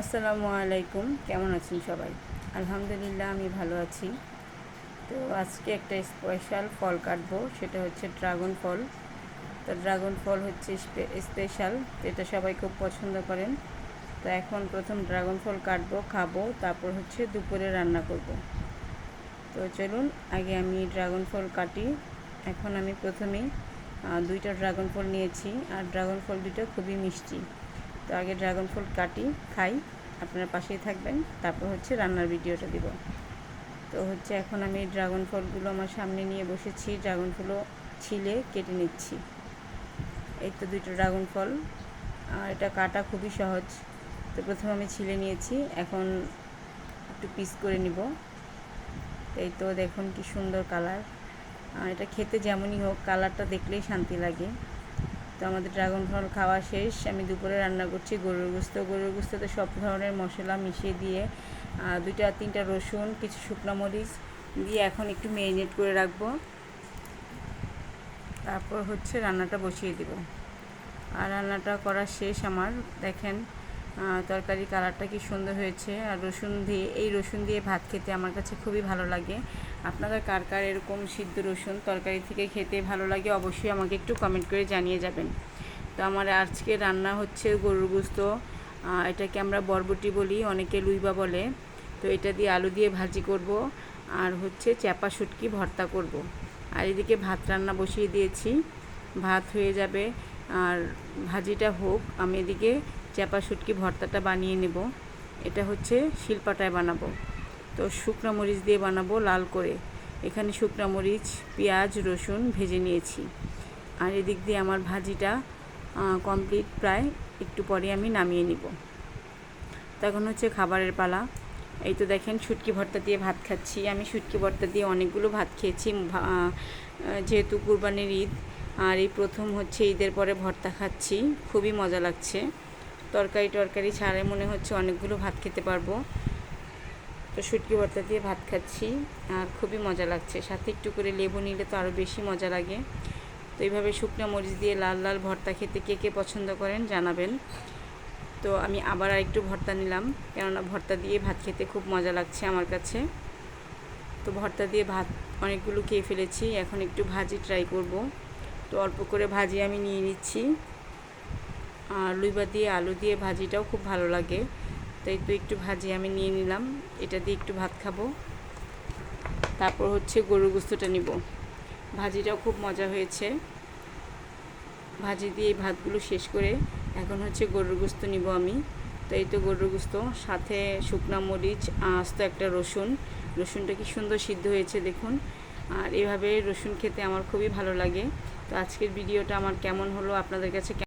আসসালামু আলাইকুম। কেমন আছেন সবাই? আলহামদুলিল্লাহ, আমি ভালো আছি। তো আজকে একটা স্পেশাল ফল কাটবো, সেটা হচ্ছে ড্রাগন ফল। তো ড্রাগন ফল হচ্ছে স্পেশাল এটা সবাই খুব পছন্দ করেন। তো এখন প্রথম ড্রাগন ফল কাটবো, খাব, তারপর হচ্ছে দুপুরে রান্না করব। তো চলুন, আগে আমি ড্রাগন ফল কাটি। এখন আমি প্রথমেই দুইটা ড্রাগন ফল নিয়েছি, আর ড্রাগন ফল দুটো খুবই মিষ্টি। তো আগে ড্রাগন ফ্রুট কাটি, খাই, আপনারা পাশেই থাকবেন। তারপর হচ্ছে রান্নার ভিডিওটা দিব। তো হচ্ছে এখন আমি ড্রাগন ফলগুলো আমার সামনে নিয়ে বসেছি, ড্রাগন ফলও ছিলে, কেটে নিচ্ছি। এই তো দুটো ড্রাগন ফল। আর এটা কাটা খুবই সহজ। তো প্রথমে আমি ছিলে নিয়েছি, এখন একটু পিস করে নিব। এই তো দেখুন কি সুন্দর কালার। এটা খেতে যেমনই হোক, কালারটা দেখলেই শান্তি লাগে। তো আমাদের ড্রাগন ফল খাওয়া শেষ। আমি দুপুরে রান্না করছি গরুর গুস্ত। গরুর গুস্ততে সব ধরনের মশলা মিশিয়ে দিয়ে দুইটা, তিনটা রসুন, কিছু শুকনো মরিচ দিয়ে এখন একটু ম্যারিনেট করে রাখব। তারপর হচ্ছে রান্নাটা বসিয়ে দিব। আর রান্নাটা করা শেষ আমার। দেখেন তরকারি কালারটা কি সুন্দর হয়েছে আর রসুন দিয়ে, এই রসুন দিয়ে ভাত খেতে আমার কাছে খুবই ভালো লাগে। আপনাদের কার কার এরকম সিদ্ধ রসুন তরকারি থেকে খেতে ভালো লাগে অবশ্যই আমাকে একটু কমেন্ট করে জানিয়ে যাবেন। তো আমার আজকে রান্না হচ্ছে গরুর গুস্ত এটাকে আমরা বরবটি বলি, অনেকে লুইবা বলে। তো এটা দিয়ে আলু দিয়ে ভাজি করব আর হচ্ছে চ্যাপা শুটকি ভর্তা করব। আর এদিকে ভাত রান্না বসিয়ে দিয়েছি। ভাত হয়ে যাবে। আর ভাজিটা হোক, আমি এদিকে চ্যাপা শুটকি ভর্তাটা বানিয়ে নেব। এটা হচ্ছে শিলপাটায় বানাবো। তো শুকনো মরিচ দিয়ে বানাবো লাল করে। এখানে শুকনো মরিচ, পেঁয়াজ, রসুন ভেজে নিয়েছি। আর এদিক দিয়ে আমার ভাজিটা কমপ্লিট প্রায় একটু পরে আমি নামিয়ে নিব। তখন হচ্ছে খাবারের পালা। এই তো দেখেন শুটকি ভর্তা দিয়ে ভাত খাচ্ছি। আমি শুটকি ভর্তা দিয়ে অনেকগুলো ভাত খেয়েছি। যেহেতু কুরবানির ঈদ আর এই প্রথম হচ্ছে ঈদের পরে ভর্তা খাচ্ছি, খুবই মজা লাগছে। তরকারি টরকারি ছাড়ে মনে হচ্ছে অনেকগুলো ভাত খেতে পারব। তো শুটকি ভর্তা দিয়ে ভাত খাচ্ছি, আর খুবই মজা লাগছে। সাথে একটু করে লেবু নিলে তো আরও বেশি মজা লাগে। তো এইভাবে শুকনো মরিচ দিয়ে লাল লাল ভর্তা খেতে কে কে পছন্দ করেন জানাবেন। তো আমি আবার আরেকটু ভর্তা নিলাম, কেননা ভর্তা দিয়ে ভাত খেতে খুব মজা লাগছে আমার কাছে। তো ভর্তা দিয়ে ভাত অনেকগুলো খেয়ে ফেলেছি, এখন একটু ভাজি ট্রাই করব। তো অল্প করে ভাজি আমি নিয়ে নিচ্ছি। আর লুইবা দিয়ে আলু দিয়ে ভাজিটাও খুব ভালো লাগে। তাই তো একটু ভাজি আমি নিয়ে নিলাম। এটা দিয়ে একটু ভাত খাব। তারপর হচ্ছে গরুর গুস্তটা নিব। ভাজিটাও খুব মজা হয়েছে। ভাজি দিয়ে এই ভাতগুলো শেষ করে এখন হচ্ছে গরুর গুস্ত নিব আমি। তো এই তো গরুর গুস্ত, সাথে শুকনা মরিচ, আস্ত একটা রসুন। রসুনটা কি সুন্দর সিদ্ধ হয়েছে দেখুন। আর এভাবে রসুন খেতে আমার খুবই ভালো লাগে। তো আজকের ভিডিওটা আমার কেমন হলো আপনাদের কাছে